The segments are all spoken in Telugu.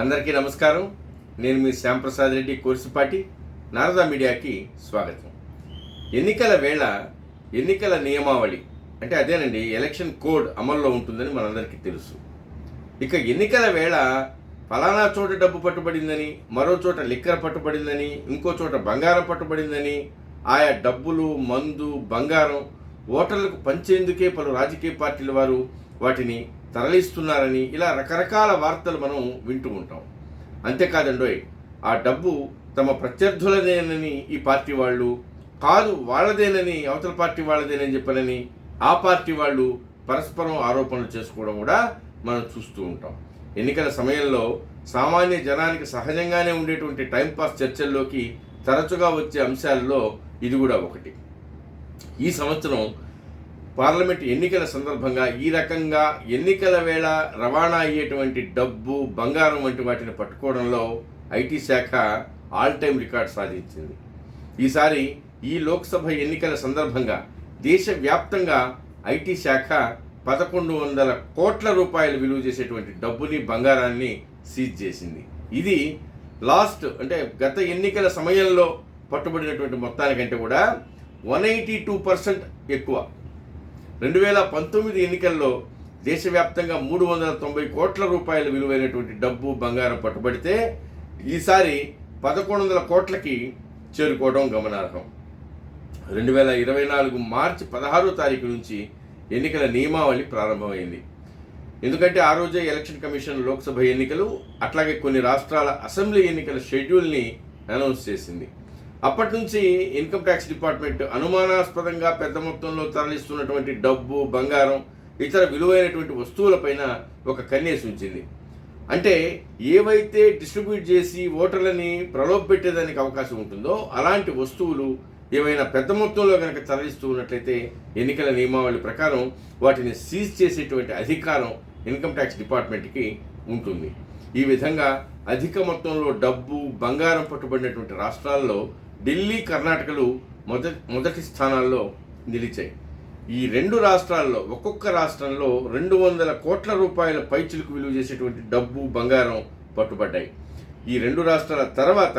అందరికీ నమస్కారం. నేను మీ శ్యాంప్రసాద్ రెడ్డి కోర్సుపాటి. నారదా మీడియాకి స్వాగతం. ఎన్నికల వేళ ఎన్నికల నియమావళి అంటే అదేనండి ఎలక్షన్ కోడ్ అమల్లో ఉంటుందని మనందరికీ తెలుసు. ఇక ఎన్నికల వేళ ఫలానా చోట డబ్బు పట్టుబడిందని మరో చోట లిక్కర్ పట్టుబడిందని ఇంకో చోట బంగారం పట్టుబడిందని ఆయా డబ్బులు మందు బంగారం ఓటర్లకు పంచేందుకే పలు రాజకీయ పార్టీల వారు వాటిని తరలిస్తున్నారని ఇలా రకరకాల వార్తలు మనం వింటూ ఉంటాం. అంతేకాదండోయ్ ఆ డబ్బు తమ ప్రత్యర్థులదేనని ఈ పార్టీ వాళ్ళు కాదు వాళ్ళదేనని అవతల పార్టీ వాళ్ళదేనని చెప్పనని ఆ పార్టీ వాళ్ళు పరస్పరం ఆరోపణలు చేసుకోవడం కూడా మనం చూస్తూ ఉంటాం. ఎన్నికల సమయంలో సామాన్య జనానికి సహజంగానే ఉండేటువంటి టైంపాస్ చర్చల్లోకి తరచుగా వచ్చే అంశాలలో ఇది కూడా ఒకటి. ఈ సంవత్సరం పార్లమెంట్ ఎన్నికల సందర్భంగా ఈ రకంగా ఎన్నికల వేళ రవాణా అయ్యేటువంటి డబ్బు బంగారం వంటి వాటిని పట్టుకోవడంలో ఐటీ శాఖ ఆల్ టైం రికార్డ్ సాధించింది. ఈసారి ఈ లోక్సభ ఎన్నికల సందర్భంగా దేశవ్యాప్తంగా ఐటీ శాఖ పదకొండు వందల కోట్ల రూపాయలు విలువ చేసేటువంటి డబ్బుని బంగారాన్ని సీజ్ చేసింది. ఇది లాస్ట్ అంటే గత ఎన్నికల సమయంలో పట్టుబడినటువంటి మొత్తానికంటే కూడా వన్ ఎయిటీ టూ పర్సెంట్ ఎక్కువ. రెండు వేల పంతొమ్మిది ఎన్నికల్లో దేశవ్యాప్తంగా మూడు వందల తొంభై కోట్ల రూపాయల విలువైనటువంటి డబ్బు బంగారం పట్టుబడితే ఈసారి పదకొండు వందల కోట్లకి చేరుకోవడం గమనార్హం. రెండు వేల ఇరవై నాలుగు మార్చి పదహారో తారీఖు నుంచి ఎన్నికల నియమావళి ప్రారంభమైంది. ఎందుకంటే ఆ రోజే ఎలక్షన్ కమిషన్ లోక్సభ ఎన్నికలు అట్లాగే కొన్ని రాష్ట్రాల అసెంబ్లీ ఎన్నికల షెడ్యూల్ని అనౌన్స్ చేసింది. అప్పటి నుంచి ఇన్కమ్ ట్యాక్స్ డిపార్ట్మెంట్ అనుమానాస్పదంగా పెద్ద మొత్తంలో తరలిస్తున్నటువంటి డబ్బు బంగారం ఇతర విలువైనటువంటి వస్తువులపైన ఒక కన్నేసి ఉంచింది. అంటే ఏవైతే డిస్ట్రిబ్యూట్ చేసి ఓటర్లని ప్రలోభపెట్టేదానికి అవకాశం ఉంటుందో అలాంటి వస్తువులు ఏవైనా పెద్ద మొత్తంలో కనుక తరలిస్తూ ఉన్నట్లయితే ఎన్నికల నియమావళి ప్రకారం వాటిని సీజ్ చేసేటువంటి అధికారం ఇన్కమ్ ట్యాక్స్ డిపార్ట్మెంట్కి ఉంటుంది. ఈ విధంగా అధిక మొత్తంలో డబ్బు బంగారం పట్టుబడినటువంటి రాష్ట్రాల్లో ఢిల్లీ కర్ణాటకలు మొదటి మొదటి స్థానాల్లో నిలిచాయి. ఈ రెండు రాష్ట్రాల్లో ఒక్కొక్క రాష్ట్రంలో రెండు వందల కోట్ల రూపాయల పైచులకు విలువ చేసేటువంటి డబ్బు బంగారం పట్టుబడ్డాయి. ఈ రెండు రాష్ట్రాల తర్వాత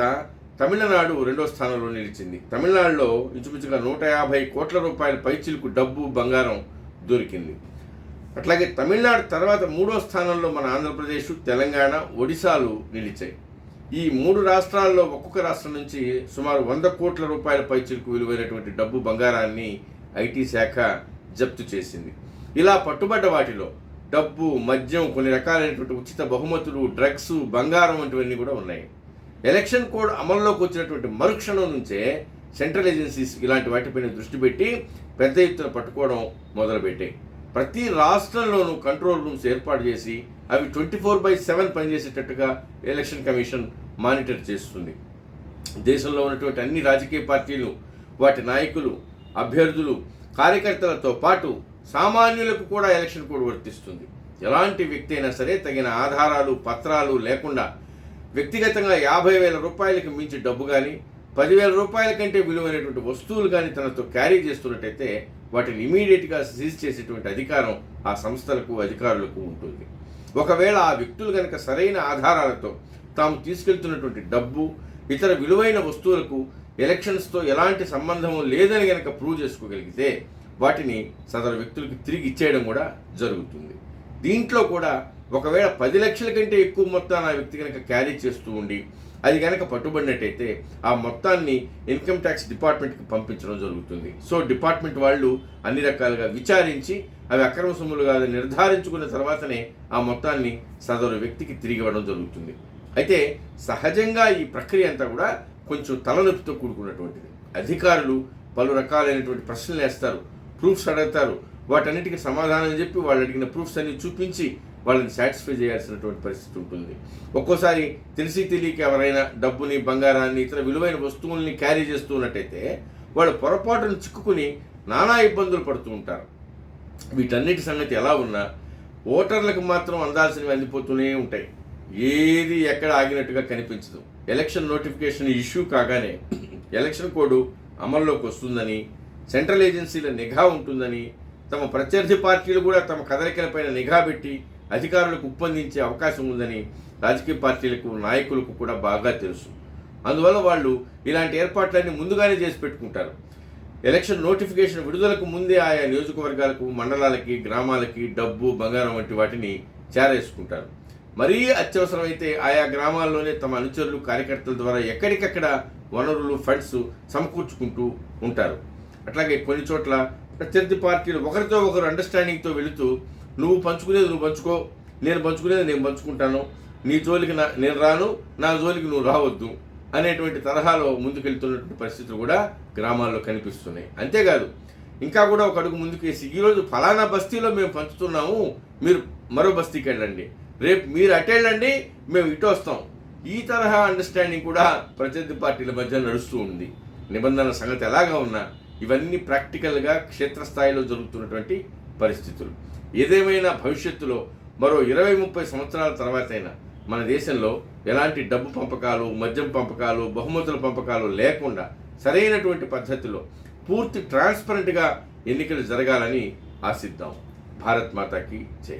తమిళనాడు రెండో స్థానంలో నిలిచింది. తమిళనాడులో ఇంచుమించుగా నూట యాభై కోట్ల రూపాయల పైచిలకు డబ్బు బంగారం దొరికింది. అట్లాగే తమిళనాడు తర్వాత మూడో స్థానంలో మన ఆంధ్రప్రదేశ్ తెలంగాణ ఒడిశాలు నిలిచాయి. ఈ మూడు రాష్ట్రాల్లో ఒక్కొక్క రాష్ట్రం నుంచి సుమారు వంద కోట్ల రూపాయల పైచిలకు విలువైనటువంటి డబ్బు బంగారాన్ని ఐటీ శాఖ జప్తు చేసింది. ఇలా పట్టుబడ్డ వాటిలో డబ్బు మద్యం కొన్ని రకాలైనటువంటి ఉచిత బహుమతులు డ్రగ్స్ బంగారం వంటివన్నీ కూడా ఉన్నాయి. ఎలక్షన్ కోడ్ అమల్లోకి వచ్చినటువంటి మరుక్షణం నుంచే సెంట్రల్ ఏజెన్సీస్ ఇలాంటి వాటిపైన దృష్టి పెట్టి పెద్ద ఎత్తున పట్టుకోవడం మొదలుపెట్టాయి ప్రతి రాష్ట్రంలోనూ కంట్రోల్ రూమ్స్ ఏర్పాటు చేసి అవి ట్వంటీ ఫోర్ బై సెవెన్ పనిచేసేటట్టుగా ఎలక్షన్ కమిషన్ మానిటర్ చేస్తుంది. దేశంలో ఉన్నటువంటి అన్ని రాజకీయ పార్టీలు వాటి నాయకులు అభ్యర్థులు కార్యకర్తలతో పాటు సామాన్యులకు కూడా ఎలక్షన్ కోడ్ వర్తిస్తుంది. ఎలాంటి వ్యక్తి అయినా సరే తగిన ఆధారాలు పత్రాలు లేకుండా వ్యక్తిగతంగా యాభై వేల రూపాయలకి మించి డబ్బు కానీ పదివేల రూపాయల కంటే విలువైనటువంటి వస్తువులు కానీ తనతో క్యారీ చేస్తున్నట్టయితే వాటిని ఇమీడియట్గా సీజ్ చేసేటువంటి అధికారం ఆ సంస్థలకు అధికారులకు ఉంటుంది. ఒకవేళ ఆ వ్యక్తులు కనుక సరైన ఆధారాలతో తాము తీసుకెళ్తున్నటువంటి డబ్బు ఇతర విలువైన వస్తువులకు ఎలక్షన్స్తో ఎలాంటి సంబంధం లేదని కనుక ప్రూవ్ చేసుకోగలిగితే వాటిని సదరు వ్యక్తులకు తిరిగి ఇచ్చేయడం కూడా జరుగుతుంది. దీంట్లో కూడా ఒకవేళ పది లక్షల కంటే ఎక్కువ మొత్తాన్ని ఆ వ్యక్తి కనుక క్యారీ చేస్తూ ఉండి అది కనుక పట్టుబడినట్టయితే ఆ మొత్తాన్ని ఇన్కమ్ ట్యాక్స్ డిపార్ట్మెంట్కి పంపించడం జరుగుతుంది. సో డిపార్ట్మెంట్ వాళ్ళు అన్ని రకాలుగా విచారించి అవి అక్రమ సొమ్ములు కాదని నిర్ధారించుకున్న తర్వాతనే ఆ మొత్తాన్ని సదరు వ్యక్తికి తిరిగి ఇవ్వడం జరుగుతుంది. అయితే సహజంగా ఈ ప్రక్రియ అంతా కూడా కొంచెం తలనొప్పితో కూడుకున్నటువంటిది. అధికారులు పలు రకాలైనటువంటి ప్రశ్నలు వేస్తారు ప్రూఫ్స్ అడుగుతారు. వాటన్నిటికీ సమాధానం చెప్పి వాళ్ళు అడిగిన ప్రూఫ్స్ అన్ని చూపించి వాళ్ళని సాటిస్ఫై చేయాల్సినటువంటి పరిస్థితి ఉంటుంది. ఒక్కోసారి తెలిసి తెలియక ఎవరైనా డబ్బుని బంగారాన్ని ఇతర విలువైన వస్తువుల్ని క్యారీ చేస్తూ ఉన్నట్టయితే వాళ్ళు పొరపాటును చిక్కుకుని నానా ఇబ్బందులు పడుతూ ఉంటారు. వీటన్నిటి సంగతి ఎలా ఉన్నా ఓటర్లకు మాత్రం అందాల్సినవి అందిపోతూనే ఉంటాయి. ఏది ఎక్కడ ఆగినట్టుగా కనిపించదు. ఎలక్షన్ నోటిఫికేషన్ ఇష్యూ కాగానే ఎలక్షన్ కోడ్ అమల్లోకి వస్తుందని సెంట్రల్ ఏజెన్సీల నిఘా ఉంటుందని తమ ప్రత్యర్థి పార్టీలు కూడా తమ కదలికలపైన నిఘా పెట్టి అధికారులకు ఉప్పందించే అవకాశం ఉందని రాజకీయ పార్టీలకు నాయకులకు కూడా బాగా తెలుసు. అందువల్ల వాళ్ళు ఇలాంటి ఏర్పాట్లన్నీ ముందుగానే చేసి పెట్టుకుంటారు. ఎలక్షన్ నోటిఫికేషన్ విడుదలకు ముందే ఆయా నియోజకవర్గాలకు మండలాలకి గ్రామాలకి డబ్బు బంగారం వంటి వాటిని చేరేసుకుంటారు. మరీ అత్యవసరమైతే ఆయా గ్రామాల్లోనే తమ అనుచరులు కార్యకర్తల ద్వారా ఎక్కడికక్కడ వనరులు ఫండ్స్ సమకూర్చుకుంటూ ఉంటారు. అట్లాగే కొన్ని చోట్ల ప్రత్యర్థి పార్టీలు ఒకరితో ఒకరు అండర్స్టాండింగ్తో వెళుతూ నువ్వు పంచుకునేది నువ్వు పంచుకో నేను పంచుకునేది నేను పంచుకుంటాను నీ జోలికి నా నేను రాను నా జోలికి నువ్వు రావద్దు అనేటువంటి తరహాలో ముందుకెళ్తున్నటువంటి పరిస్థితులు కూడా గ్రామాల్లో కనిపిస్తున్నాయి. అంతేకాదు ఇంకా కూడా ఒక అడుగు ముందుకేసి ఈరోజు ఫలానా బస్తీలో మేము పంచుతున్నాము మీరు మరో బస్తీకి వెళ్ళండి. రేపు మీరు అటెండండి మేము ఇటు వస్తాం. ఈ తరహా అండర్స్టాండింగ్ కూడా ప్రత్యర్థి పార్టీల మధ్య నడుస్తూ ఉంది. నిబంధనల సంగతి ఎలాగా ఉన్నా ఇవన్నీ ప్రాక్టికల్గా క్షేత్రస్థాయిలో జరుగుతున్నటువంటి పరిస్థితులు. ఏదేమైనా భవిష్యత్తులో మరో ఇరవై ముప్పై సంవత్సరాల తర్వాతైనా మన దేశంలో ఎలాంటి డబ్బు పంపకాలు మద్యం పంపకాలు బహుమతుల పంపకాలు లేకుండా సరైనటువంటి పద్ధతిలో పూర్తి ట్రాన్స్పరెంట్గా ఎన్నికలు జరగాలని ఆశిద్దాం. భారత్ మాతాకి జై